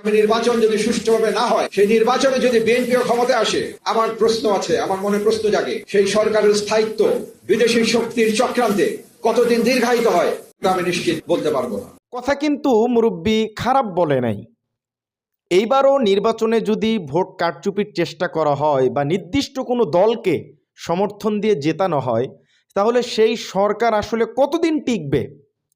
আগামী নির্বাচন যদি সুষ্ঠুভাবে না হয়, সেই নির্বাচনে যদি বিএনপিও ক্ষমতায় আসে, আমার প্রশ্ন আছে, আমার মনে প্রশ্ন জাগে, সেই সরকারের স্থায়িত্ব বিদেশি শক্তির চক্রান্তে কতদিন দীর্ঘায়িত হয়, তা আমি নিশ্চিত বলতে পারব না। কথা কিন্তু মুরব্বী খারাপ বলে নাই। এইবারও নির্বাচনে যদি ভোট কারচুপির চেষ্টা করা হয় বা নির্দিষ্ট কোনো দলকে সমর্থন দিয়ে জেতানো হয়, তাহলে সেই সরকার আসলে কতদিন টিকবে?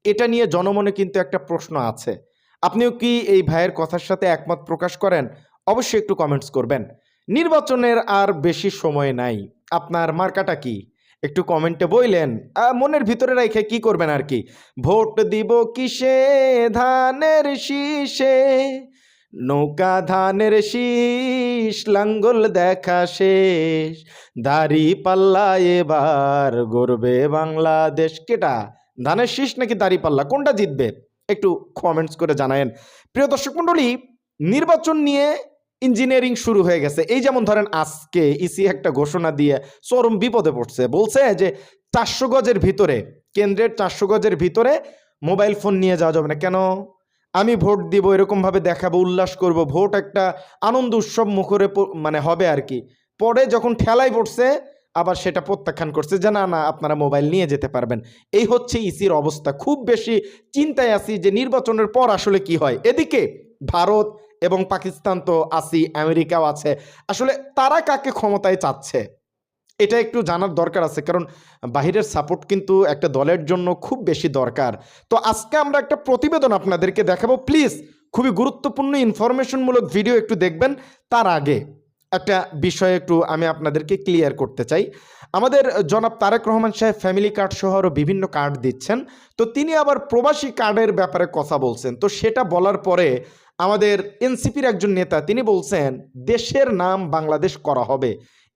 এটা নিয়ে জনমনে কিন্তু একটা প্রশ্ন আছে। আপনিও কি এই ভাইয়ের কথার সাথে একমত প্রকাশ করেন? অবশ্যই একটু কমেন্টস করবেন। নির্বাচনের আর বেশি সময় নাই। আপনার মার্কাটা কি? একটু কমেন্টে বইলেন। মনের ভিতরে রেখে কি করবেন আর কি? ভোট দিব কিসে? ধানের শীষে। নৌকা ধানের শীষ, লাঙ্গল দেখা শেষ। দাড়ি পাল্লা এবার গড়বে বাংলাদেশ। কেটা? ধানের শীষ নাকি দাড়ি পাল্লা? কোনটা জিতবে? একটু কমেন্টস করে জানায়েন। প্রিয় দর্শক মণ্ডলী নির্বাচন নিয়ে ইঞ্জিনিয়ারিং শুরু হয়ে গেছে। এই যেমন ধরেন আজকে ইসি একটা ঘোষণা দিয়ে চরম বিপদে পড়ছে। বলছে যে চারশো গজের ভিতরে, কেন্দ্রের চারশো গজের ভিতরে মোবাইল ফোন নিয়ে যাওয়া যাবে না। কেন? আমি ভোট দিব, এরকমভাবে দেখাবো, উল্লাস করব, ভোট একটা আনন্দ উৎসব মুখরে মানে হবে আর কি। পরে যখন ঠেলাই পড়ছে আবার সেটা প্রত্যাখ্যান করছে যে, না না, আপনারা মোবাইল নিয়ে যেতে পারবেন। এই হচ্ছে ইসির অবস্থা। খুব বেশি চিন্তায় আছি যে, নির্বাচনের পর আসলে কি হয়। এদিকে ভারত এবং পাকিস্তান তো আছি, আমেরিকাও আছে। আসলে তারা কাকে ক্ষমতায় চাচ্ছে? এটা একটু জানার দরকার আছে, কারণ বাহিরের সাপোর্ট কিন্তু একটা দলের জন্য খুব বেশি দরকার। তো আজকে আমরা একটা প্রতিবেদন আপনাদেরকে দেখাবো। প্লিজ খুবই গুরুত্বপূর্ণ ইনফরমেশনমূলক ভিডিও একটু দেখবেন তার আগে। একটা বিষয় একটু আমি আপনাদেরকে ক্লিয়ার করতে চাই। আমাদের জনাব তারেক রহমান সাহেব ফ্যামিলি কার্ড সহ আরও বিভিন্ন কার্ড দিচ্ছেন। তো তিনি আবার প্রবাসী কার্ডের ব্যাপারে কথা বলছেন। তো সেটা বলার পরে আমাদের এনসিপির একজন নেতা তিনি বলছেন, দেশের নাম বাংলাদেশ করা হবে।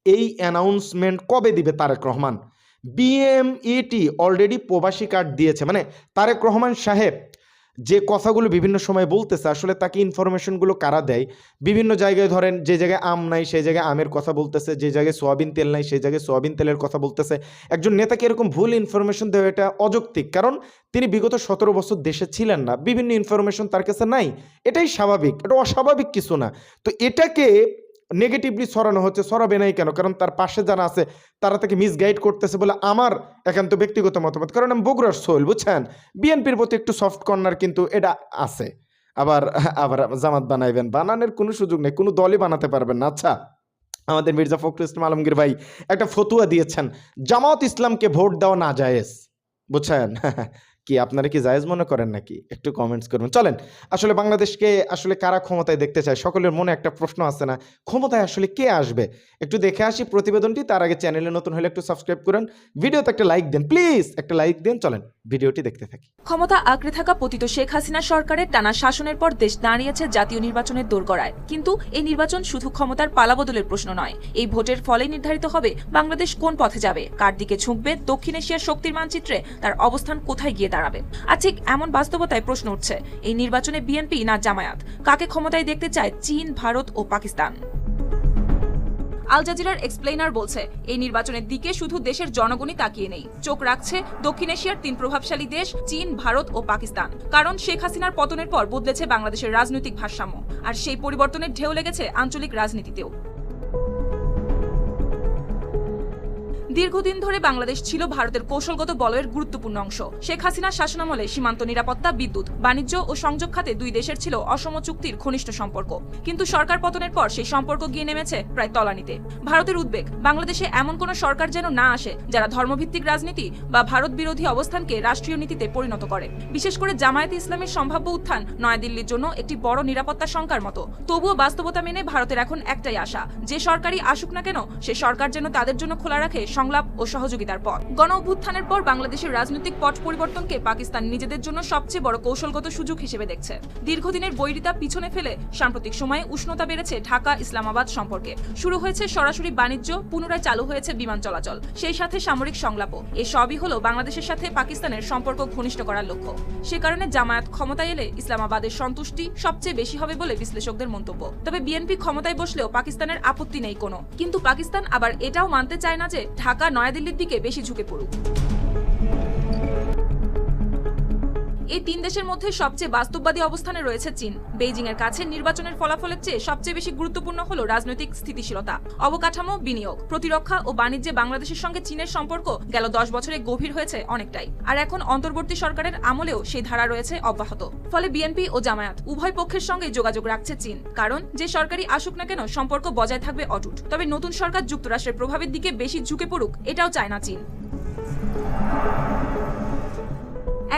এই অ্যানাউন্সমেন্ট কবে দিবে তারেক রহমান? বিএমইটি অলরেডি প্রবাসী কার্ড দিয়েছে। মানে তারেক রহমান সাহেব যে কথাগুলো বিভিন্ন সময় বলতেছে, আসলে তাকে ইনফরমেশনগুলো কারা দেয়? বিভিন্ন জায়গায় ধরেন যে জায়গায় আম নাই, সেই জায়গায় আমের কথা বলতেছে, যে জায়গায় সোয়াবিন তেল নাই, সেই জায়গায় সোয়াবিন তেলের কথা বলতেছে। একজন নেতাকে এরকম ভুল ইনফরমেশন দেওয়া এটা অযৌক্তিক, কারণ তিনি বিগত সতেরো বছর দেশে ছিলেন না। বিভিন্ন ইনফরমেশন তার কাছে নাই। এটাই স্বাভাবিক, এটা অস্বাভাবিক কিছু না। তো এটাকে নেগেটিভলি সরানো হচ্ছে সরাবে নাই কেন? কারণ তার পাশে যারা আছে, তারা তাকে মিসগাইড করতেছে বলে আমার একান্ত ব্যক্তিগত মতামত। কারণ আমি বগুড়ার সোহেল, বুঝছেন? বিএনপির প্রতি একটু সফট কর্নার কিন্তু এটা আছে। আবার আবার জামাত বানাইবেন। বানানোর কোনো সুযোগ নেই, কোনো দলই বানাতে পারবেন না। আচ্ছা আমাদের মির্জা ফখরুল ইসলাম আলমগীর ভাই একটা ফতুয়া দিয়েছেন, জামাত ইসলামকে ভোট দেওয়া না জায়েজ, বুঝছেন? কি আপনারা কি জায়েজ মনে করেন নাকি? একটু কমেন্টস করবেন। চলেন, আসলে বাংলাদেশকে আসলে কারা ক্ষমতায় দেখতে চায় সকলের মনে একটা প্রশ্ন আছে না? ক্ষমতায় আসলে কে আসবে? একটু দেখে আসি প্রতিবেদনটি, তার আগে চ্যানেলে নতুন হলে একটু সাবস্ক্রাইব করেন। ভিডিওতে একটা লাইক দেন প্লিজ একটা লাইক দেন, চলেন। ভিডিওটি দেখতে থাকি। ক্ষমতা আঁকড়ে থাকা পতিত শেখ হাসিনা সরকারের টানা শাসনের পর দেশ দাঁড়িয়েছে জাতীয় নির্বাচনের দোরগড়ায়। কিন্তু এই নির্বাচন শুধু ক্ষমতার পালাবদলের প্রশ্ন নয়। এই ভোটের ফলে নির্ধারিত হবে বাংলাদেশ কোন পথে যাবে, কার দিকে ঝুঁকবে, দক্ষিণ এশিয়ার শক্তির মানচিত্রে তার অবস্থান কোথায় গিয়ে দাঁড়াবে। আর ঠিক এমন বাস্তবতায় প্রশ্ন উঠছে, এই নির্বাচনে বিএনপি না জামায়াত? কাকে ক্ষমতায় দেখতে চায় চীন, ভারত ও পাকিস্তান? আল জাজিরার এক্সপ্লেনার বলছে, এই নির্বাচনের দিকে শুধু দেশের জনগণই তাকিয়ে নেই। চোখ রাখছে দক্ষিণ এশিয়ার তিন প্রভাবশালী দেশ, চীন, ভারত ও পাকিস্তান। কারণ শেখ হাসিনার পতনের পর বদলেছে বাংলাদেশের রাজনৈতিক ভারসাম্য। আর সেই পরিবর্তনের ঢেউ লেগেছে আঞ্চলিক রাজনীতিতেও। দীর্ঘদিন ধরে বাংলাদেশ ছিল ভারতের কৌশলগত বলয়ের গুরুত্বপূর্ণ অংশ। শেখ হাসিনার শাসনামলে সীমান্ত নিরাপত্তা, বিদ্যুৎ, বাণিজ্য ও সংযোগ খাতে দুই দেশের ছিল অসম চুক্তির ঘনিষ্ঠ সম্পর্ক। কিন্তু সরকার পতনের পর সেই সম্পর্ক গিয়ে নেমেছে প্রায় তলানিতে। ভারতের উদ্বেগ, বাংলাদেশে এমন কোন সরকার যেন না আসে, যারা ধর্মভিত্তিক রাজনীতি বা ভারত বিরোধী অবস্থানকে রাষ্ট্রীয় নীতিতে পরিণত করে। বিশেষ করে জামায়াতে ইসলামের সম্ভাব্য উত্থান নয়াদিল্লির জন্য একটি বড় নিরাপত্তা শঙ্কার মতো। তবুও বাস্তবতা মেনে ভারতের এখন একটাই আশা, যে সরকারই আসুক না কেন, সে সরকার যেন তাদের জন্য খোলা রাখে সংলাপ ও সহযোগিতার পথ। গণ অভ্যুত্থানের পর বাংলাদেশের রাজনৈতিক পট পরিবর্তনকে পাকিস্তান নিজেদের জন্য সবচেয়ে বড় কৌশলগত সুযোগ হিসেবে দেখছে। দীর্ঘদিনের বৈরিতা পিছনে ফেলে সাম্প্রতিক সময়ে উষ্ণতা বেড়েছে ঢাকা ইসলামাবাদ সম্পর্কে। শুরু হয়েছে সরাসরি বাণিজ্য, পুনরায় চালু হয়েছে বিমান চলাচল। সেই সাথে সামরিক সংলাপও। এ সবই হলো বাংলাদেশের সাথে পাকিস্তানের সম্পর্ক ঘনিষ্ঠ করার লক্ষ্য। সে কারণে জামায়াত ক্ষমতায় এলে ইসলামাবাদের সন্তুষ্টি সবচেয়ে বেশি হবে বলে বিশ্লেষকদের মন্তব্য। তবে বিএনপি ক্ষমতায় বসলেও পাকিস্তানের আপত্তি নেই কোনো। কিন্তু পাকিস্তান আবার এটাও মানতে চায় না যে ঢাকা নয়াদিল্লির দিকে বেশি ঝুঁকে পড়ুক। এই তিন দেশের মধ্যে সবচেয়ে বাস্তববাদী অবস্থানে রয়েছে চীন। বেইজিং এর কাছে নির্বাচনের ফলাফলের চেয়ে সবচেয়ে বেশি গুরুত্বপূর্ণ হলো রাজনৈতিক স্থিতিশীলতা, অবকাঠামো, বিনিয়োগ, প্রতিরক্ষা ও বাণিজ্যে বাংলাদেশের সঙ্গে চীনের সম্পর্ক গেল দশ বছরে গভীর হয়েছে অনেকটাই। আর এখন অন্তর্বর্তী সরকারের আমলেও সেই ধারা রয়েছে অব্যাহত। ফলে বিএনপি ও জামায়াত উভয় পক্ষের সঙ্গে যোগাযোগ রাখছে চীন। কারণ যে সরকারি আসুক না কেন সম্পর্ক বজায় থাকবে অটুট। তবে নতুন সরকার যুক্তরাষ্ট্রের প্রভাবের দিকে বেশি ঝুঁকে পড়ুক এটাও চায় না চীন।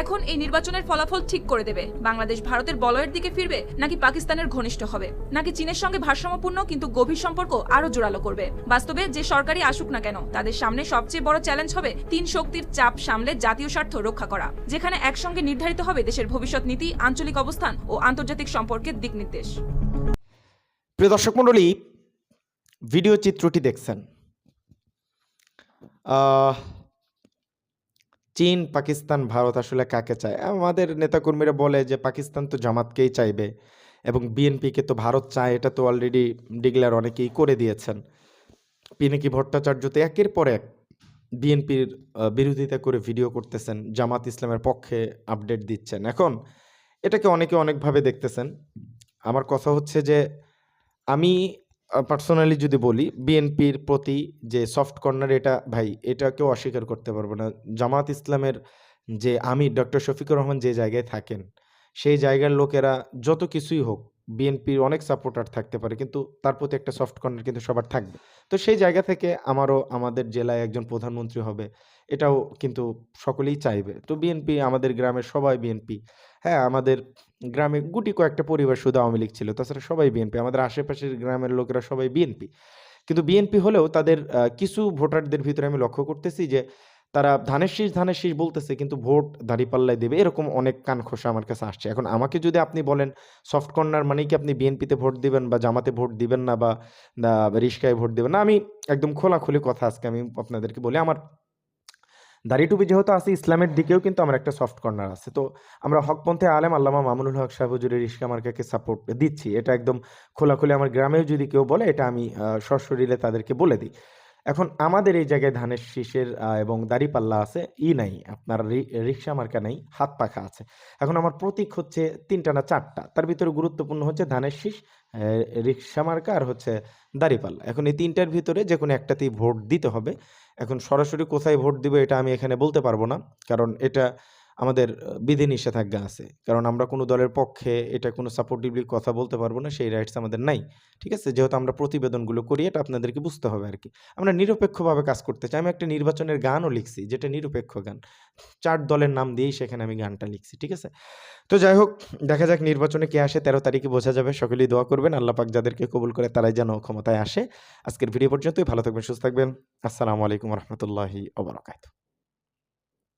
এখন এই নির্বাচনের ফলাফল ঠিক করে দেবে। বাংলাদেশ ভারতের বলয়ের দিকে ফিরবে, নাকি পাকিস্তানের ঘনিষ্ঠ হবে? নাকি চীনের সঙ্গে ভারসাম্যপূর্ণ কিন্তু গভীর সম্পর্ক আরও জোরালো করবে? বাস্তবে যে সরকারই আসুক না কেন, তাদের সামনে সবচেয়ে বড় চ্যালেঞ্জ হবে তিন শক্তির চাপ সামলে জাতীয় স্বার্থ রক্ষা করা, যেখানে একসঙ্গে নির্ধারিত হবে দেশের ভবিষ্যৎ নীতি, আঞ্চলিক অবস্থান ও আন্তর্জাতিক সম্পর্কের দিক নির্দেশ। প্রিয় দর্শক মণ্ডলী ভিডিও চিত্রটি দেখছেন। চীন, পাকিস্তান, ভারত আসলে কাকে চায়? আমাদের নেতাকর্মীরা বলে যে, পাকিস্তান তো জামাতকেই চাইবে এবং বিএনপিকে তো ভারত চায়। এটা তো অলরেডি ডিগলার অনেকেই করে দিয়েছেন। পিনাকি ভট্টাচার্য তো একের পর এক বিএনপির বিরোধিতা করে ভিডিও করতেছেন, জামাত ইসলামের পক্ষে আপডেট দিচ্ছেন। এখন এটাকে অনেকে অনেকভাবে দেখতেছেন। আমার কথা হচ্ছে যে, আমি পার্সোনালি যদি বলি বিএনপির প্রতি যে সফট কর্নার এটা, ভাই এটা কেউ অস্বীকার করতে পারব না। জামাত ইসলামের যে আমি ডক্টর শফিকুর রহমান যে জায়গায় থাকেন, সেই জায়গার লোকেরা যত কিছুই হোক বিএনপির অনেক সাপোর্টার থাকতে পারে, কিন্তু তার প্রতি একটা সফট কর্নার কিন্তু সবার থাকবে। তো সেই জায়গা থেকে আমারও আমাদের জেলায় একজন প্রধানমন্ত্রী হবে, এটাও কিন্তু সকলেই চাইবে। তো বিএনপি আমাদের গ্রামের সবাই বিএনপি হ্যাঁ আমাদের গ্রামে গুটি কয়েকটা পরিবার শুধু আওয়ামী লীগ ছিল, তাছাড়া সবাই বিএনপি আমাদের আশেপাশের গ্রামের লোকেরা সবাই বিএনপি কিন্তু বিএনপি হলেও তাদের কিছু ভোটারদের ভিতরে আমি লক্ষ্য করতেছি যে তারা ধানের শীষ ধানের শীষ বলতেছে, কিন্তু ভোট দাঁড়িপাল্লায় দেবে, এরকম অনেক কান খোসা আমার কাছে আসছে। এখন আমাকে যদি আপনি বলেন সফট কর্নার মানে কি আপনি বিএনপিতে ভোট দিবেন বা জামাতে ভোট দিবেন না বা রিস্কায় ভোট দিবেন না? আমি একদম খোলাখুলি কথা আজকে আমি আপনাদেরকে বলি, আমার দাড়ি টুপি যেহেতু আছে ইসলামের দিকেও কিন্তু আমার একটা সফট কর্নার আছে। তো আমরা হকপন্থে আলেম আল্লামা মামুনুল হক সাহেব হুজুরের ইস্কা মার্কাকে সাপোর্ট দিচ্ছি। এটা একদম খোলাখুলি আমার গ্রামেও যদি কেউ বলে, এটা আমি সশরীরে তাদেরকে বলে দিই। এখন আমাদের এই জায়গায় ধানের শীষের এবং দাড়িপাল্লা আছে, ই নাই। আপনার রিক্সা মার্কা নাই, হাত পাখা আছে। এখন আমার প্রতীক হচ্ছে তিনটা না চারটা। তার ভিতরে গুরুত্বপূর্ণ হচ্ছে ধানের শীষ রিক্সা মার্কা আর হচ্ছে দাড়িপাল্লা। এখন এই তিনটার ভিতরে যে কোনো একটাতেই ভোট দিতে হবে। এখন সরাসরি কোথায় ভোট দিব এটা আমি এখানে বলতে পারব না। কারণ এটা আমাদের বিধি নিষেধাজ্ঞা আছে। কারণ আমরা কোনো দলের পক্ষে এটা কোনো সাপোর্টিভলি কথা বলতে পারব না, সেই রাইটস আমাদের নাই। ঠিক আছে? যেহেতু আমরা প্রতিবেদনগুলো করি, এটা আপনাদেরকে বুঝতে হবে আর কি আমরা নিরপেক্ষভাবে কাজ করতে চাই। আমি একটা নির্বাচনের গানও লিখছি, যেটা নিরপেক্ষ গান। চার দলের নাম দিয়েই সেখানে আমি গানটা লিখছি, ঠিক আছে? তো যাই হোক, দেখা যাক নির্বাচনে কে আসে, তেরো তারিখে বোঝা যাবে। সকলেই দোয়া করবেন, আল্লাহ পাক যাদেরকে কবুল করে তারাই যেন ক্ষমতায় আসে। আজকের ভিডিও পর্যন্তই, ভালো থাকবেন, সুস্থ থাকবেন। আসসালামু আলাইকুম রহমতুল্লাহি ওবরাকাতু